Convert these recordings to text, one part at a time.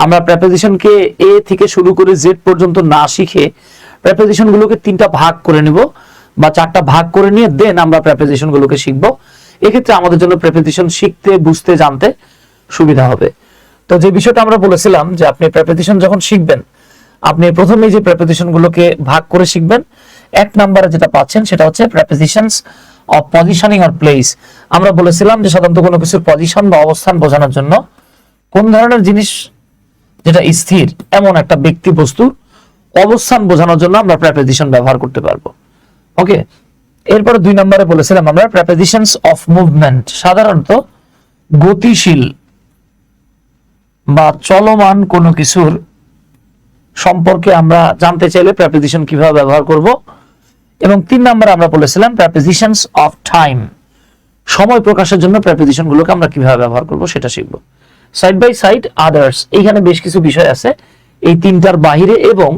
আমরা প্রেপোজিশনকে এ থেকে শুরু করে জেড পর্যন্ত না শিখে প্রেপোজিশন গুলোকে তিনটা ভাগ করে নিব বা চারটা ভাগ করে নিয়ে দেন আমরা প্রেপোজিশন গুলোকে শিখব। এক্ষেত্রে আমাদের জন্য প্রেপোজিশন শিখতে, বুঝতে, জানতে সুবিধা হবে। তো যে বিষয়টা আমরা বলেছিলাম যে আপনি প্রেপোজিশন যখন শিখবেন, আপনি প্রথমে যে প্রেপোজিশন গুলোকে ভাগ করে শিখবেন, এক নম্বরে যেটা পাচ্ছেন সেটা হচ্ছে prepositions of positioning or place আমরা বলেছিলাম যে সাধারণত কোনো কিছুর পজিশন বা অবস্থান বোঝানোর জন্য কোন ধরনের জিনিস যেটা স্থির, এমন একটা ব্যক্তি বস্তু অবস্থান বোঝানোর জন্য আমরা প্রেপোজিশন ব্যবহার করতে পারব। ওকে এরপরে দুই নম্বরে বলেছিলাম আমরা প্রেপোজিশনস অফ মুভমেন্ট সাধারণত গতিশীল বা চলমান কোনো কিছুর সম্পর্কে আমরা জানতে চাইলে প্রেপোজিশন কীভাবে ব্যবহার করব। এবং তিন নম্বরে আমরা বলেছিলাম প্রেপোজিশনস অফ টাইম সময় প্রকাশের জন্য প্রেপোজিশন গুলোকে আমরা কীভাবে ব্যবহার করব সেটা শিখব। Side by side others. এইখানে বেশ কিছু বিষয় আছে। এই তিনটার বাহিরে এবং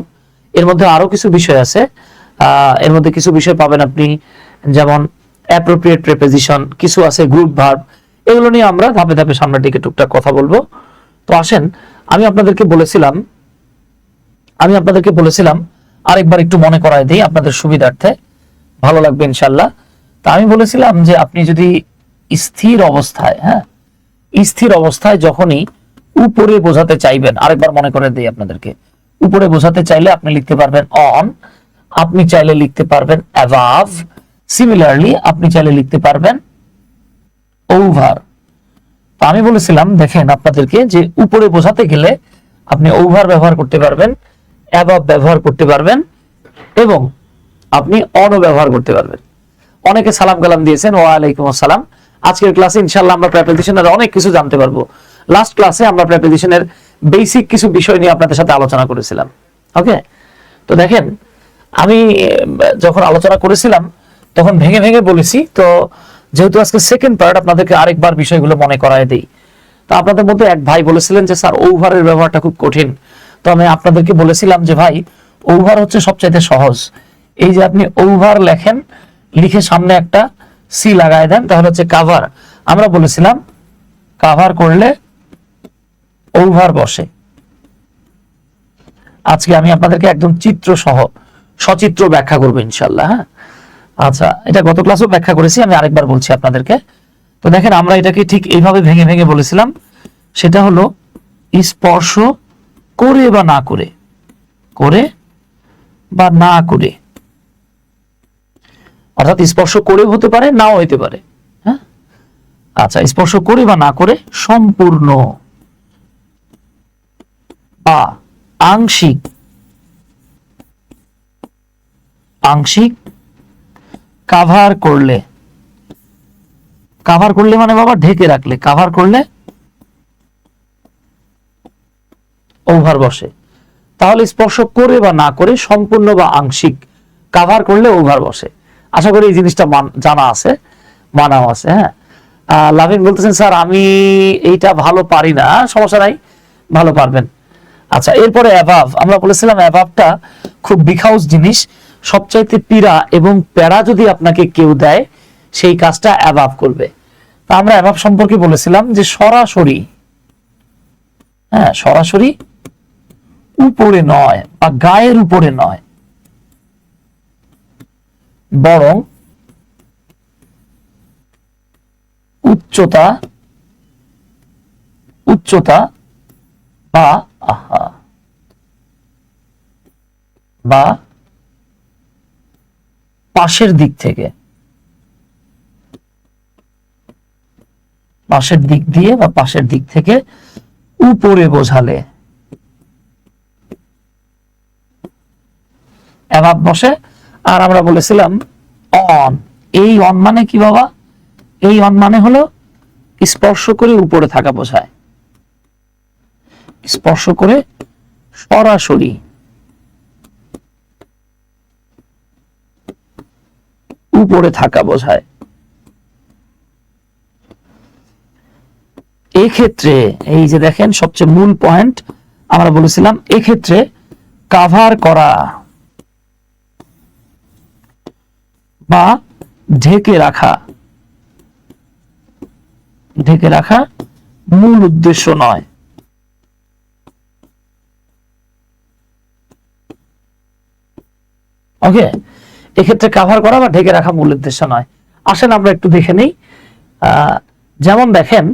এর মধ্যে আরও কিছু বিষয় আছে। এর মধ্যে কিছু বিষয় পাবেন আপনি, যেমন অ্যাপ্রোপ্রিয়েট প্রেপোজিশন কিছু আছে গ্রুপ ভার্ব এগুলো নিয়ে আমরা ধাপে ধাপে সামনের দিকে টুকটাক কথা বলব। তো আসেন, আমি আপনাদেরকে বলেছিলাম, আমি আপনাদেরকে বলেছিলাম, আরেকবার একটু মনে করায় দিই আপনাদের সুবিধার্থে। ভালো লাগবে ইনশাল্লাহ। তা আমি বলেছিলাম যে আপনি যদি স্থির অবস্থায় হ্যাঁ স্থির অবস্থায় যখনই উপরে বোঝাতে চাইবেন, আরেকবার মনে করে দিই আপনাদেরকে, উপরে বোঝাতে চাইলে আপনি লিখতে পারবেন অন আপনি চাইলে লিখতে পারবেন অ্যাভাভ সিমিলারলি আপনি চাইলে লিখতে পারবেন ওভার আমি বলেছিলাম, দেখেন আপনাদেরকে যে উপরে বোঝাতে গেলে আপনি ওভার ব্যবহার করতে পারবেন অ্যাবাব ব্যবহার করতে পারবেন, এবং আপনি অনও ব্যবহার করতে পারবেন। অনেকে সালাম কালাম দিয়েছেন, ওয়ালাইকুম আসসালাম। আজকের ক্লাসে ইনশাল্লাহ আমরা প্রেপোজিশনের অনেক কিছু জানতে পারব। লাস্ট ক্লাসে আমরা প্রেপোজিশনের বেসিক কিছু বিষয় নিয়ে আপনাদের সাথে আলোচনা করেছিলাম। ওকে তো দেখেন, আমি যখন আলোচনা করেছিলাম, তখন ভেঙে ভেঙে বলেছি, তো যেহেতু আজকে সেকেন্ড পার্ট আপনাদেরকে আরেকবার বিষয়গুলো মনে করায় দেই। তো আপনাদের মধ্যে এক ভাই বলেছিলেন যে, স্যার ওভারের ব্যবহারটা খুব কঠিন। তো আমি আপনাদেরকে বলেছিলাম যে, ভাই ওভার হচ্ছে সবচাইতে সহজ। এই যে আপনি ওভার লেখেন, লিখে সামনে একটা সি লাগায় দেন, তাহলে হচ্ছে কাভার আমরা বলেছিলাম কাভার করলে ওভার বসে। আজকে আমি আপনাদেরকে একদম চিত্র সহ সচিত্র ব্যাখ্যা করব ইনশাল্লাহ হ্যাঁ? আচ্ছা এটা গত ক্লাসও ব্যাখ্যা করেছি, আমি আরেকবার বলছি আপনাদেরকে। তো দেখেন, আমরা এটাকে ঠিক এইভাবে ভেঙে ভেঙে বলেছিলাম, সেটা হলো স্পর্শ করে বা না করে। করে বা না করে। অর্থাৎ স্পর্শ করে হতে পারে, নাও হতে পারে। হ্যাঁ? আচ্ছা স্পর্শ করে বা না করে সম্পূর্ণ। বা, আংশিক। আংশিক কাভার করলে। কাভার করলে মানে বাবা ঢেকে রাখলে। কাভার করলে ওভার বসে। তাহলে স্পর্শ করে বা না করে সম্পূর্ণ বা আংশিক কাভার করলে ওভার বসে। আশা করি এই জিনিসটা জানা আছে, মানাও আছে হ্যাঁ। লাভিন বলতেছেন, স্যার, আমি এইটা ভালো পারি না, সমস্যা নাই, ভালো পারবেন। আচ্ছা এরপরে অ্যাভাব, আমরা বলেছিলাম অ্যাভাবটা খুব বিখাউস জিনিস, সবচাইতে পীড়া এবং প্যারা যদি আপনাকে কেউ দেয়, সেই কাজটা অ্যাভাব করবে। তা আমরা অ্যাভাব সম্পর্কে বলেছিলাম যে সরাসরি হ্যাঁ সরাসরি উপরে নয় বা গায়ের উপরে নয় বরং উচ্চতা উচ্চতা বা আহা। বা পাশের দিক থেকে। পাশের দিক দিয়ে বা পাশের দিক থেকে উপরে বোঝালে। অ্যাভাব বসে আর আমরা বলেছিলাম, অন। এই অন মানে কি বাবা? এই অন মানে হলো স্পর্শ করে উপরে থাকা বোঝায়। স্পর্শ করে সরাসরি। উপরে থাকা বোঝায়। এক্ষেত্রে, এই যে দেখেন, সবচেয়ে মূল পয়েন্ট আমরা বলেছিলাম, এক্ষেত্রে কাভার করা। বা ঢেকে রাখা। ঢেকে রাখা মূল উদ্দেশ্য নয়। ওকে এক্ষেত্রে কাভার করা বা ঢেকে রাখা মূল উদ্দেশ্য নয়। আসেন আমরা একটু দেখে নিই। যেমন দেখেন,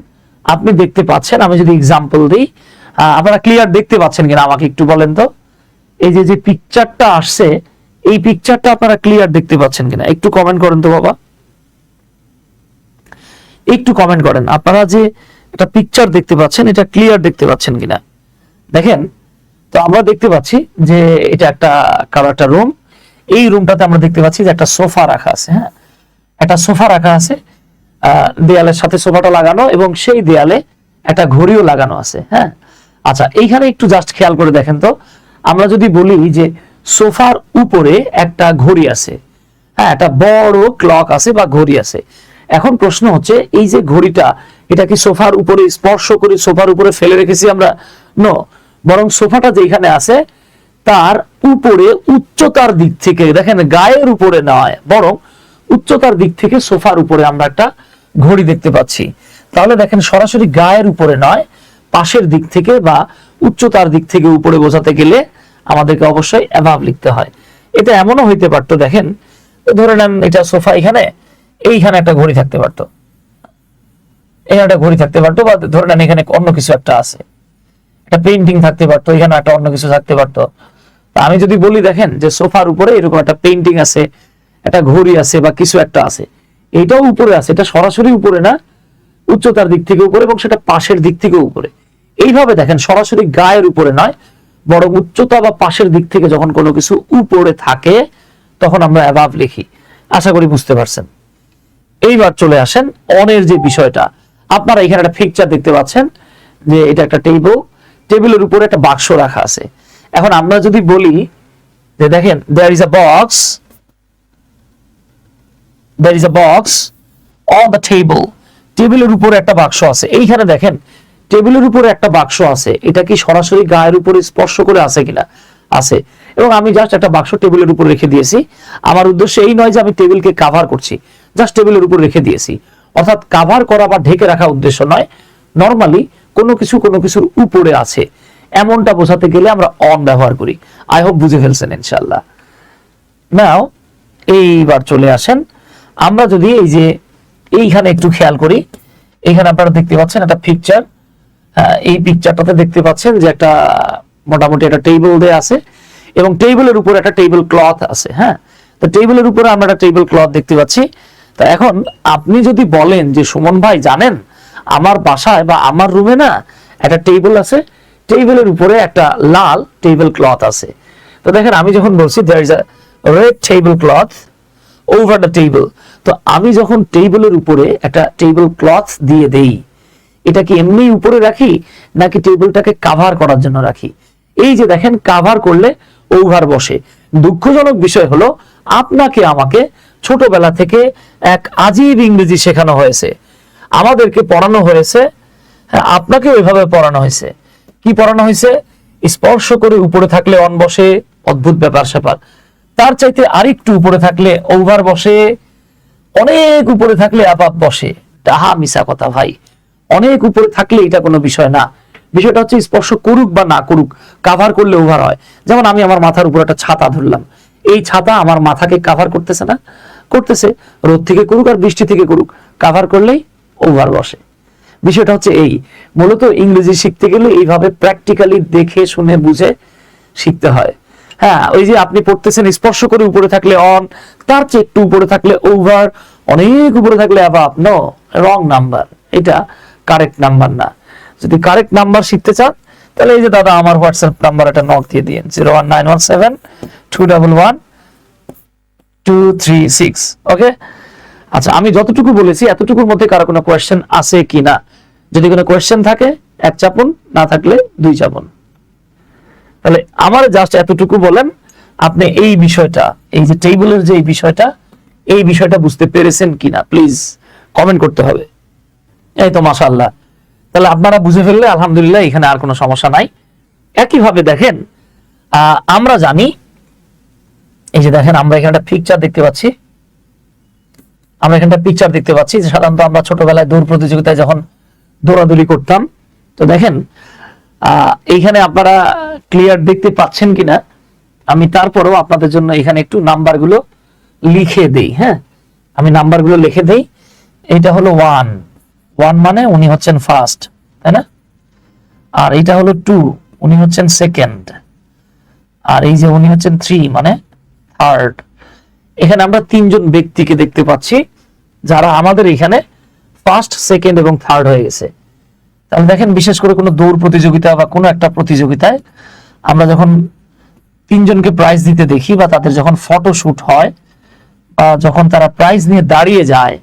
আপনি দেখতে পাচ্ছেন, আমি যদি এক্সাম্পল দিই আপনারা ক্লিয়ার দেখতে পাচ্ছেন কিনা আমাকে একটু বলেন তো? এই যে যে পিকচারটা আসছে এই পিকচারটা আপনারা ক্লিয়ার দেখতে পাচ্ছেন কিনা? একটু কমেন্ট করেন তো বাবা। একটু কমেন্ট করেন। আপনারা যে একটা পিকচার দেখতে পাচ্ছেন, এটা ক্লিয়ার দেখতে পাচ্ছেন কিনা? দেখেন, তো আমরা দেখতে পাচ্ছি যে এটা একটা কারও একটা রুম এই রুমটাতে আমরা দেখতে পাচ্ছি যে একটা সোফা রাখা আছে হ্যাঁ? একটা সোফা রাখা আছে দেয়ালের সাথে সোফাটা লাগানো এবং সেই দেয়ালে একটা ঘড়িও লাগানো আছে হ্যাঁ? আচ্ছা এইখানে একটু জাস্ট খেয়াল করে দেখেন তো। আমরা যদি বলি যে সোফার উপরে একটা ঘড়ি আছে। হ্যাঁ একটা বড় ক্লক আছে বা ঘড়ি আছে। এখন প্রশ্ন হচ্ছে, এই যে ঘড়িটা, এটা কি সোফার উপরে স্পর্শ করে সোফার উপরে ফেলে রেখেছি আমরা? নো বরং সোফাটা যেখানে আছে, তার উপরে উচ্চতার দিক থেকে, দেখেন গায়ের উপরে নয়, বরং উচ্চতার দিক থেকে সোফার উপরে আমরা একটা ঘড়ি দেখতে পাচ্ছি। তাহলে দেখেন, সরাসরি গায়ের উপরে নয়, পাশের দিক থেকে বা উচ্চতার দিক থেকে উপরে বোঝাতে গেলে আমাদেরকে অবশ্যই অ্যাভাব লিখতে হয়। এটা এমনও হইতে পারতো, দেখেন ধরে নেন এটা সোফা এখানে, এইখানে একটা ঘড়ি থাকতে পারতো। এখানে একটা ঘড়ি থাকতে পারতো বা ধরে নেন এখানে অন্য কিছু একটা আছে। একটা পেন্টিং থাকতে পারতো, এখানে একটা অন্য কিছু থাকতে পারতো। আমি যদি বলি, দেখেন, যে সোফার উপরে এরকম একটা পেন্টিং আছে, একটা ঘড়ি আছে বা কিছু একটা আছে, এটাও উপরে আছে, এটা সরাসরি উপরে না, উচ্চতার দিক থেকে উপরে এবং সেটা পাশের দিক থেকে উপরে। এইভাবে দেখেন, সরাসরি গায়ের উপরে নয় বরং উচ্চতা বা পাশের দিক থেকে যখন কোনো কিছু উপরে থাকে, তখন আমরা অ্যাভাব লিখি। আশা করি বুঝতে পারছেন। এইবার চলে আসেন অনের যে বিষয়টা। আপনারা এখানে একটা পিকচার দেখতে পাচ্ছেন যে এটা একটা টেবিল টেবিলের উপরে একটা বাক্স রাখা আছে। এখন আমরা যদি বলি যে দেখেন there is a box there is a box on the table টেবিলের উপরে একটা বাক্স আছে। এইখানে দেখেন টেবিলের উপরে একটা বাক্স আছে। এটা কি সরাসরি গায়ের উপরে স্পর্শ করে আছে কিনা? আছে। এবং আমি জাস্ট একটা বাক্স টেবিলের উপর রেখে দিয়েছি। আমার উদ্দেশ্য এই নয় যে আমি টেবিলকে কাভার করছি। জাস্ট টেবিলের উপর রেখে দিয়েছি। অর্থাৎ কাভার করা বা ঢেকে রাখা উদ্দেশ্য নয়। নর্মালি কোনো কিছু কোনো কিছুর উপরে আছে। এমনটা বোঝাতে গেলে আমরা অন ব্যবহার করি। আই হোপ বুঝে ফেলছেন ইনশাল্লাহ নাও এইবার চলে আসেন। আমরা যদি এই যে এইখানে একটু খেয়াল করি। এখানে আপনারা দেখতে পাচ্ছেন একটা পিকচার এই পিকচারটাতে দেখতে পাচ্ছেন যে একটা মোটামুটি একটা টেবিল দেয়া আছে এবং টেবিলের উপর একটা টেবিল ক্লথ আছে হ্যাঁ? তো টেবিলের উপরে আমরা একটা টেবিল ক্লথ দেখতে পাচ্ছি। তা এখন আপনি যদি বলেন যে, সুমন ভাই, জানেন আমার বাসায় বা আমার রুমে না একটা টেবিল আছে টেবিলের উপরে একটা লাল টেবিল ক্লথ আছে। তো দেখেন, আমি যখন বলছি there is a red table cloth over the table তো আমি যখন টেবিলের উপরে একটা টেবিল ক্লথ দিয়ে দেই এটা কি এমনি উপরে রাখি নাকি টেবিলটাকে কাভার করার জন্য রাখি? এই যে দেখেন কাভার করলে ওভার বসে। দুঃখজনক বিষয় হলো আপনাকে আমাকে ছোটবেলা থেকে এক আজীব ইংরেজি শেখানো হয়েছে। আমাদেরকে পড়ানো হয়েছে হ্যাঁ, আপনাকে ওইভাবে পড়ানো হয়েছে। কি পড়ানো হয়েছে? স্পর্শ করে উপরে থাকলে অন বসে অদ্ভুত ব্যাপার স্যাপার। তার চাইতে আরেকটু উপরে থাকলে ওভার বসে অনেক উপরে থাকলে আপ আপ বসে। ডাহা মিশা কথা ভাই। অনেক উপরে থাকলে এটা কোনো বিষয় না। বিষয়টা হচ্ছে স্পর্শ করুক বা না করুক কাভার করলে ওভার হয়। যেমন আমি আমার মাথার উপর একটা ছাতা ধরলাম। এই ছাতা আমার মাথাকে কাভার করতেছে না। করতেছে, রোদ থেকে করুক আর বৃষ্টি থেকে করুক কাভার করলেই ওভার বসে। বিষয়টা হচ্ছে এই। মূলত ইংরেজি শিখতে গেলে এইভাবে প্র্যাকটিক্যালি দেখে, শুনে, বুঝে শিখতে হয়। হ্যাঁ ওই যে আপনি পড়তেছেন স্পর্শ করে উপরে থাকলে অন তার চেয়ে একটু উপরে থাকলে ওভার অনেক উপরে থাকলে অ্যাভাব নো রং নাম্বার এটা কারেক্ট নাম্বার না। যদি কারেক্ট নাম্বার শিখতে চান, তাহলে এই যে দাদা আমার হোয়াটসঅ্যাপ নাম্বার একটা নক দিয়ে দিন zero one nine one seven two double one two three six okay আচ্ছা আমি যতটুকু বলেছি, এতটুকুর মধ্যে কারও কোনো কোয়েশ্চেন আছে কি না? যদি কোনো কোয়েশ্চেন থাকে, এক চাপুন, না থাকলে দুই চাপুন। তাহলে আমার জাস্ট এতটুকু বলেন, আপনি এই বিষয়টা, এই যে টেবিলের যে এই বিষয়টা এই বিষয়টা বুঝতে পেরেছেন কিনা প্লিজ কমেন্ট করতে হবে। এই তো মাশাআল্লাহ। তাহলে আপনারা বুঝে ফেললে আলহামদুলিল্লাহ এখানে আর কোনো সমস্যা নাই। একইভাবে দেখেন আমরা জানি, এই যে দেখেন, আমরা এখানে একটা পিকচার দেখতে পাচ্ছি। আমরা এখানে একটা পিকচার দেখতে পাচ্ছি সাধারণত আমরা ছোটবেলায় দৌড় প্রতিযোগিতায় যখন দৌড়াদৌড়ি করতাম, তো দেখেন এইখানে আপনারা ক্লিয়ার দেখতে পাচ্ছেন কিনা, আমি তারপরেও আপনাদের জন্য এখানে একটু নাম্বারগুলো লিখে দেই হ্যাঁ? আমি নাম্বারগুলো লিখে দেই। এটা হলো ওয়ান ওয়ান মানে উনি হচ্ছেন ফার্স্ট তাই না? আর এইটা হলো টু উনি হচ্ছেন সেকেন্ড আর এই যে উনি হচ্ছেন থ্রি মানে থার্ড এখানে আমরা তিনজন ব্যক্তিকে দেখতে পাচ্ছি, যারা আমাদের এখানে ফার্স্ট সেকেন্ড এবং থার্ড হয়ে গেছে। তাহলে দেখেন, বিশেষ করে কোনো দৌড় প্রতিযোগিতা বা কোনো একটা প্রতিযোগিতায় আমরা যখন তিনজনকে প্রাইজ দিতে দেখি বা তাদের যখন ফটো শুট হয় বা যখন তারা প্রাইজ নিয়ে দাঁড়িয়ে যায়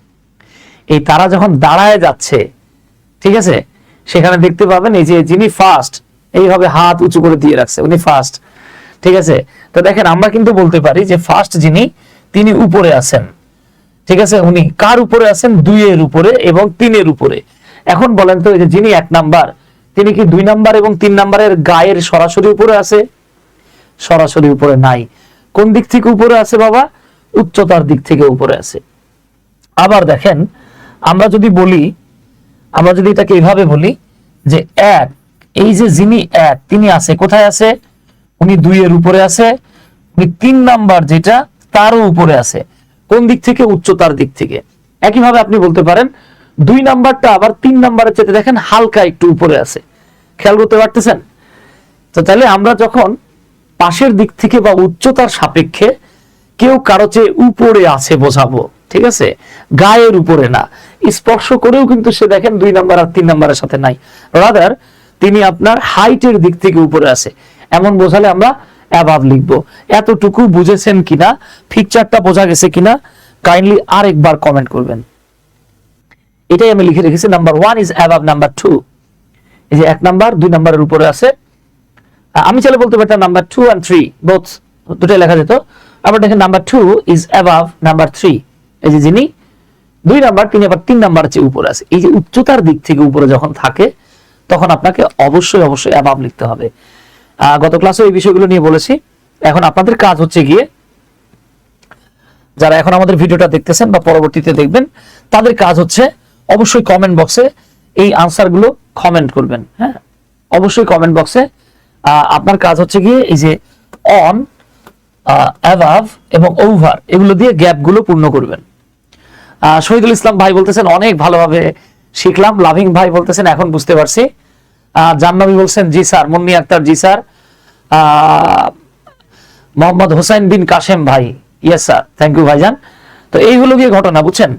এই তারা যখন দাঁড়ায় যাচ্ছে, ঠিক আছে? সেখানে দেখতে পাবেন এই যে যিনি ফার্স্ট এইভাবে হাত উঁচু করে দিয়ে রাখছে, উনি ফার্স্ট ঠিক আছে? তো দেখেন, আমরা কিন্তু বলতে পারি যে ফার্স্ট যিনি, তিনি উপরে আছেন। ঠিক আছে? উনি কার উপরে আছেন? দুইয়ের উপরে এবং তিনের উপরে। এখন বলেন তো যে যিনি এক নাম্বার, তিনি কি দুই নাম্বার এবং তিন নাম্বারের গায়ের সরাসরি উপরে আছে? সরাসরি উপরে নাই। কোন দিক থেকে উপরে আছে বাবা? উচ্চতার দিক থেকে উপরে আছে। আবার দেখেন আমরা যদি বলি, আমরা যদি এটাকে এভাবে বলি যে এক, এই যে যিনি এক, তিনি আছে, কোথায় আছে? উনি দুইয়ের উপরে আছে, উনি তিন নাম্বার যেটা তারও উপরে আছে। কোন দিক থেকে? উচ্চতার দিক থেকে। একইভাবে আপনি বলতে পারেন, দুই নাম্বারটা আবার তিন নাম্বারের চেয়ে দেখেন হালকা একটু উপরে আছে। খেয়াল করতে পারতেছেন? তো তাহলে আমরা যখন পাশের দিক থেকে বা উচ্চতার সাপেক্ষে কেউ কারও চেয়ে উপরে আছে বোঝাবো ঠিক আছে? গায়ের উপরে না। স্পর্শ করেও কিন্তু সে দেখেন দুই নাম্বার আর তিন নাম্বারের সাথে নাই। রাদার তিনি আপনার হাইটের দিক থেকে উপরে আছে। এমন বোঝালে আমরা অ্যাভাব লিখব। এতটুকু বুঝেছেন কিনা? পিকচারটা বোঝা গেছে কিনা? কাইন্ডলি আরেকবার কমেন্ট করবেন। এটাই আমি লিখে রেখেছি number one is above number two এই যে এক নাম্বার, দুই নাম্বারের উপরে আছে। আমি চাইলে বলতে পারতাম number two and three both দুটাই লেখা যেত। আবার দেখেন number two is above number three এই যে যিনি দুই নাম্বার, তিনি আবার তিন নাম্বার চেয়ে উপরে আছে। এই যে উচ্চতার দিক থেকে উপরে যখন থাকে, তখন আপনাকে অবশ্যই অবশ্যই অ্যাভাব লিখতে হবে। গত ক্লাসে এই বিষয়গুলো নিয়ে বলেছি। এখন আপনাদের কাজ হচ্ছে গিয়ে, যারা এখন আমাদের ভিডিওটা দেখতেছেন বা পরবর্তীতে দেখবেন, তাদের কাজ হচ্ছে অবশ্যই কমেন্ট বক্সে এই আনসারগুলো কমেন্ট করবেন হ্যাঁ? অবশ্যই কমেন্ট বক্সে আপনার কাজ হচ্ছে গিয়ে এই যে অন অ্যাভাভ এবং ওভার এগুলো দিয়ে গ্যাপগুলো পূর্ণ করবেন। শহীদুল ইসলাম ভাই বলতেছেন, অনেক ভালোভাবে শিখলাম। লাভিং ভাই বলতেছেন, এখন বুঝতে পারছি। জাহ্নবী বলছেন, জি স্যার, মুন্নি আক্তার, জি স্যার। মোহাম্মদ হোসাইন বিন কাশেম ভাই ইয়েস স্যার থ্যাংক ইউ ভাইজান। তো এই হলো গিয়ে ঘটনা, বুঝছেন?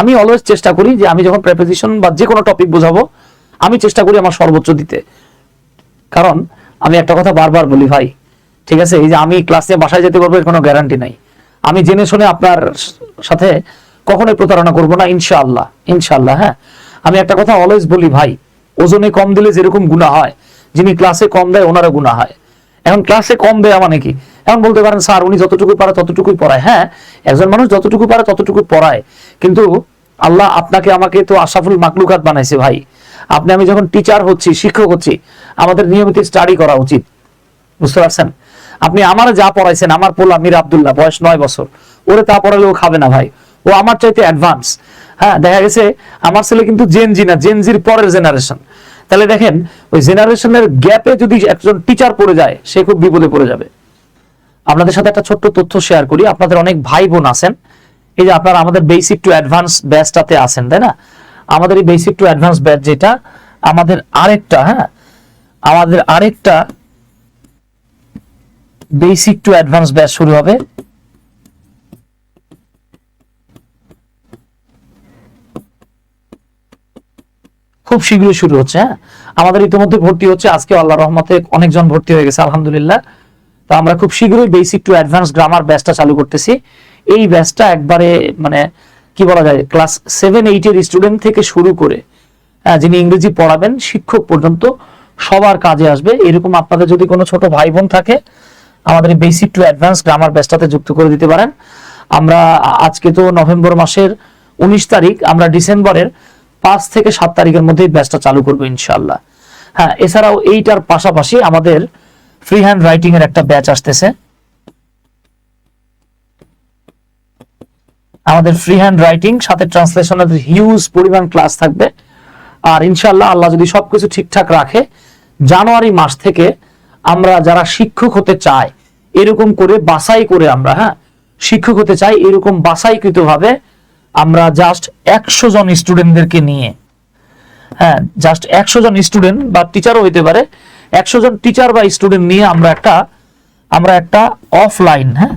আমি অলওয়েজ চেষ্টা করি যে আমি যখন প্রেপোজিশন বা যে কোনো টপিক বোঝাবো, আমি চেষ্টা করি আমার সর্বোচ্চ দিতে। কারণ আমি একটা কথা বারবার বলি ভাই, ঠিক আছে? এই যে আমি ক্লাসে বাসায় যেতে পারব, এর কোনো গ্যারান্টি নাই। আমি জেনে শুনে আপনার সাথে কখনোই প্রতারণা করব না, ইনশাআল্লাহ ইনশাআল্লাহ হ্যাঁ। আমি একটা কথা অলওয়েজ বলি ভাই, ওজনে কম দিলে যেরকম গুণা হয়, যিনি ক্লাসে কম দেয় ওনারও গুণা হয়। এখন ক্লাসে কম দেয়া মানে কি? এখন বলতে পারেন, স্যার, উনি যতটুকু পারে ততটুকুই পড়ায়। হ্যাঁ একজন মানুষ যতটুকু পারে ততটুকু পড়ায়। কিন্তু আল্লাহ আপনাকে আমাকে তো আশাফুল মাকলুকাত বানাইছে ভাই। আপনি, আমি যখন টিচার হচ্ছি, শিক্ষক হচ্ছি, আমাদের নিয়মিত স্টাডি করা উচিত। বুঝতে পারছেন? আপনি আমার যা পড়াইছেন, আমার পোলা মীর আব্দুল্লাহ, বয়স নয় বছর, ওরে তা পড়ালেও খাবে না ভাই। ও আমার চাইতে অ্যাডভান্স হ্যাঁ দেখা গেছে আমার ছেলে কিন্তু জেনজি না জেনজির পরের জেনারেশন তাহলে দেখেন, ওই জেনারেশনের গ্যাপে যদি একজন টিচার পড়ে যায়, সে খুব বিপদে পড়ে যাবে। আপনাদের সাথে একটা ছোট্ট তথ্য শেয়ার করি। আপনাদের অনেক ভাই বোন আছেন। এই যে আপনারা আমাদের বেসিক টু অ্যাডভান্স ব্যাচটাতে আছেন, তাই না? আমাদের এই বেসিক টু অ্যাডভান্স ব্যাচ যেটা, আমাদের আরেকটা হ্যাঁ আমাদের আরেকটা বেসিক টু অ্যাডভান্স ব্যাচ শুরু হবে খুব শীঘ্রই শুরু হচ্ছে হ্যাঁ? আমাদের ইতিমধ্যে ভর্তি হচ্ছে আজকে আল্লাহ রহমতে অনেকজন ভর্তি হয়ে গেছে আলহামদুলিল্লাহ। তো আমরা খুব শীঘ্রই বেসিক টু অ্যাডভান্স গ্রামার ব্যাচটা চালু করতেছি। এই ব্যাচটা একবারে মানে কি বলা যায় ক্লাস সেভেন এইটের স্টুডেন্ট থেকে শুরু করে হ্যাঁ, যিনি ইংরেজি পড়াবেন শিক্ষক পর্যন্ত সবার কাজে আসবে। এরকম আপনাদের যদি কোনো ছোট ভাই বোন থাকে আমাদের বেসিক টু অ্যাডভান্স গ্রামার ব্যাচটাতে যুক্ত করে দিতে পারেন। আমরা আজকে তো নভেম্বর মাসের উনিশ তারিখ আমরা ডিসেম্বরের পাঁচ থেকে সাত তারিখের মধ্যে ব্যাচটা চালু করব ইনশাল্লাহ হ্যাঁ এছাড়াও এইটার পাশাপাশি আমাদের ফ্রি হ্যান্ড রাইটিং এর একটা ব্যাচ আসতেছে। আমাদের ফ্রি হ্যান্ড রাইটিং সাথে ট্রান্সলেশনের হিউজ পরিমাণ ক্লাস থাকবে। আর ইনশাল্লাহ আল্লাহ যদি সবকিছু ঠিকঠাক রাখে, জানুয়ারি মাস থেকে আমরা যারা শিক্ষক হতে চায়, এরকম করে বাছাই করে আমরা হ্যাঁ শিক্ষক হতে চাই, এরকম বাছাইকৃত ভাবে আমরা জাস্ট একশো জন স্টুডেন্টদেরকে নিয়ে হ্যাঁ জাস্ট একশো জন স্টুডেন্ট বা টিচারও হইতে পারে, একশো জন টিচার বা স্টুডেন্ট নিয়ে আমরা একটা আমরা একটা অফলাইন হ্যাঁ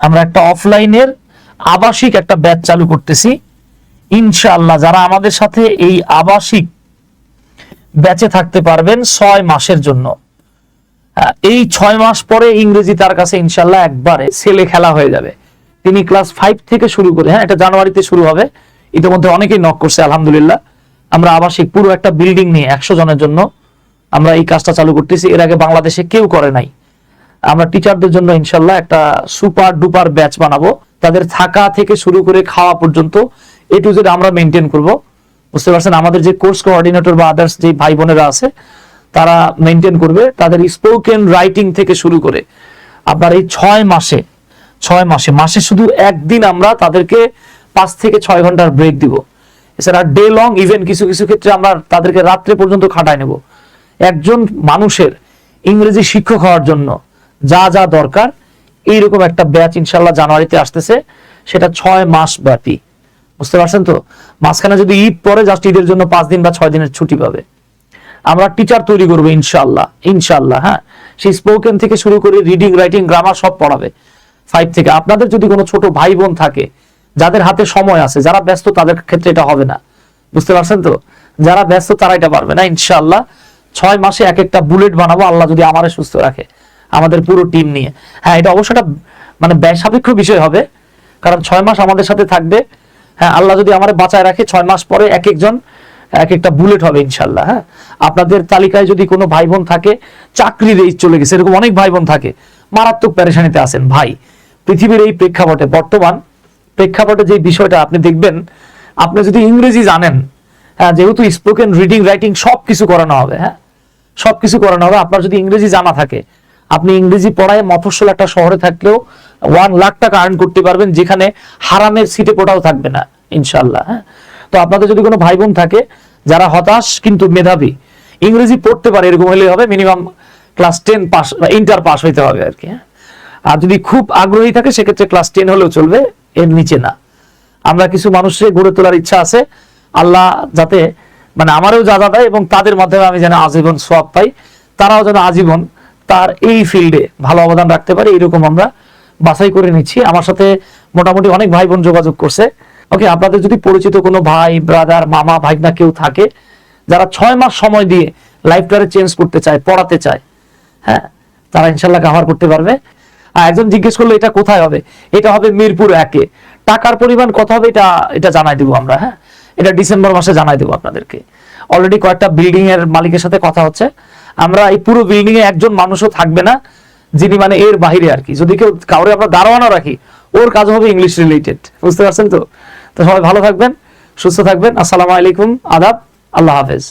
আমরা একটা অফলাইনের আবাসিক একটা ব্যাচ চালু করতেছি। ইনশাআল্লাহ যারা আমাদের সাথে এই আবাসিক ব্যাচে থাকতে পারবেন ছয় মাসের জন্য। এই ছয় মাস পরে ইংরেজি তার কাছে ইনশাল্লাহ একবারে ছেলে খেলা হয়ে যাবে। তিনি ক্লাস ফাইভ থেকে শুরু করে হ্যাঁ এটা জানুয়ারিতে শুরু হবে। ইতিমধ্যে অনেকেই নক করছে, আলহামদুলিল্লাহ। আমরা আবাসিক পুরো একটা বিল্ডিং নিয়ে একশো জনের জন্য আমরা এই কাজটা চালু করতেছি। এর আগে বাংলাদেশে কেউ করে নাই। আমরা টিচারদের জন্য ইনশাল্লাহ একটা সুপার ডুপার ব্যাচ বানাবো। তাদের থাকা থেকে শুরু করে খাওয়া পর্যন্ত এ টু জেড আমরা মেনটেন করব। বুঝতে পারছেন? আমাদের যে কোর্স কোঅর্ডিনেটর বা আদার্স যে ভাই বোনেরা আছে, তারা মেনটেন করবে। তাদের স্পোকেন রাইটিং থেকে শুরু করে আপনার এই ছয় মাসে ছয় মাসে। মাসে শুধু একদিন আমরা তাদেরকে পাঁচ থেকে ছয় ঘণ্টার ব্রেক দিব। এছাড়া ডে লং ইভেন কিছু কিছু ক্ষেত্রে আমরা তাদেরকে রাত্রে পর্যন্ত খাটায় নেব। একজন মানুষের ইংরেজি শিক্ষক হওয়ার জন্য যা যা দরকার, এইরকম একটা ব্যাচ ইনশাল্লাহ জানুয়ারিতে আসতেছে। সেটা ছয় মাস ব্যাপী। বুঝতে পারছেন তো? মাঝখানে যদি ঈদ পরে জাস্ট ঈদের জন্য পাঁচ দিন বা ছয় দিনের ছুটি পাবে। আমরা টিচার তৈরি করব ইনশাল্লাহ ইনশাল্লাহ হ্যাঁ। সেই স্পোকেন থেকে শুরু করে রিডিং রাইটিং গ্রামার সব পড়াবে। ফাইভ থেকে। আপনাদের যদি কোনো ছোট ভাই বোন থাকে, যাদের হাতে সময় আছে, যারা ব্যস্ত, তাদের ক্ষেত্রে এটা হবে না। বুঝতে পারছেন তো? যারা ব্যস্ত, তারা এটা পারবে না ইনশাল্লাহ ছয় মাসে এক একটা বুলেট বানাবো, আল্লাহ যদি আমারে সুস্থ রাখে, আমাদের পুরো টিম নিয়ে। হ্যাঁ এটা অবশ্যই একটা মানে ব্যয় সাপেক্ষ বিষয় হবে, কারণ ছয় মাস আমাদের সাথে থাকবে। হ্যাঁ আল্লাহ যদি আমার বাঁচায় রাখে, ছয় মাস পরে এক একজন, এক একটা বুলেট হবে ইনশাল্লাহ হ্যাঁ। আপনাদের তালিকায় যদি কোনো ভাই বোন থাকে, চাকরির এই চলে গেছে, এরকম অনেক ভাই বোন থাকে, মারাত্মক প্যারেশানিতে আছেন, ভাই। পৃথিবীর এই প্রেক্ষাপটে, বর্তমান প্রেক্ষাপটে যে বিষয়টা আপনি দেখবেন, আপনি যদি ইংরেজি জানেন হ্যাঁ যেহেতু স্পোকেন রিডিং রাইটিং সব কিছু করানো হবে হ্যাঁ সব কিছু করানো হবে, আপনার যদি ইংরেজি জানা থাকে, আপনি ইংরেজি পড়ায় মফস্বল একটা শহরে থাকলেও ওয়ান লাখ টাকা আর্ন করতে পারবেন, যেখানে হারামের সিটে কোটাও থাকবে না ইনশাল্লাহ হ্যাঁ। তো আপনাদের যদি কোনো ভাই বোন থাকে, যারা হতাশ কিন্তু মেধাবী, ইংরেজি পড়তে পারে, এরকম হলে হবে মিনিমাম ক্লাস টেন পাস বা ইন্টার পাস হইতে হবে আর কি হ্যাঁ। আর যদি খুব আগ্রহী থাকে, সেক্ষেত্রে ক্লাস টেন হলেও চলবে, এর নিচে না। আমরা কিছু মানুষের গড়ে তোলার ইচ্ছা আছে। আল্লাহ যাতে মানে আমারও যা যা এবং তাদের মাধ্যমে আমি যেন আজীবন সোয়াব পাই, তারাও যেন আজীবন তার এই ফিল্ডে ভালো অবদান রাখতে পারে, এরকম আমরা বাছাই করে নিচ্ছি। আমার সাথে মোটামুটি অনেক ভাই বোন যোগাযোগ করছে। ওকে আপনাদের যদি পরিচিত কোনো ভাই ব্রাদার মামা ভাইনা কেউ থাকে, যারা ছয় মাস সময় দিয়ে লাইফটারে চেঞ্জ করতে চায়, পড়াতে চায় হ্যাঁ তারা ইনশাল্লাহ কাভার করতে পারবে। একজন জিজ্ঞেস করল, এটা কোথায় হবে? এটা হবে মিরপুর একে। টাকার পরিমাণ কত হবে, এটা এটা জানাই দেবো আমরা হ্যাঁ? এটা ডিসেম্বর মাসে জানাই দেবো আপনাদেরকে। অলরেডি কয়েকটা বিল্ডিং এর মালিকের সাথে কথা হচ্ছে। আমরা এই পুরো বিল্ডিং এ একজন মানুষও থাকবে না, যিনি মানে এর বাহিরে আর কি। যদি কেউ কাউরে আমরা দারোয়ানা রাখি, ওর কাজ হবে ইংলিশ রিলেটেড বুঝতে পারছেন তো? তো সবাই ভালো থাকবেন, সুস্থ থাকবেন। আসসালামু আলাইকুম, আদাব, আল্লাহ হাফেজ।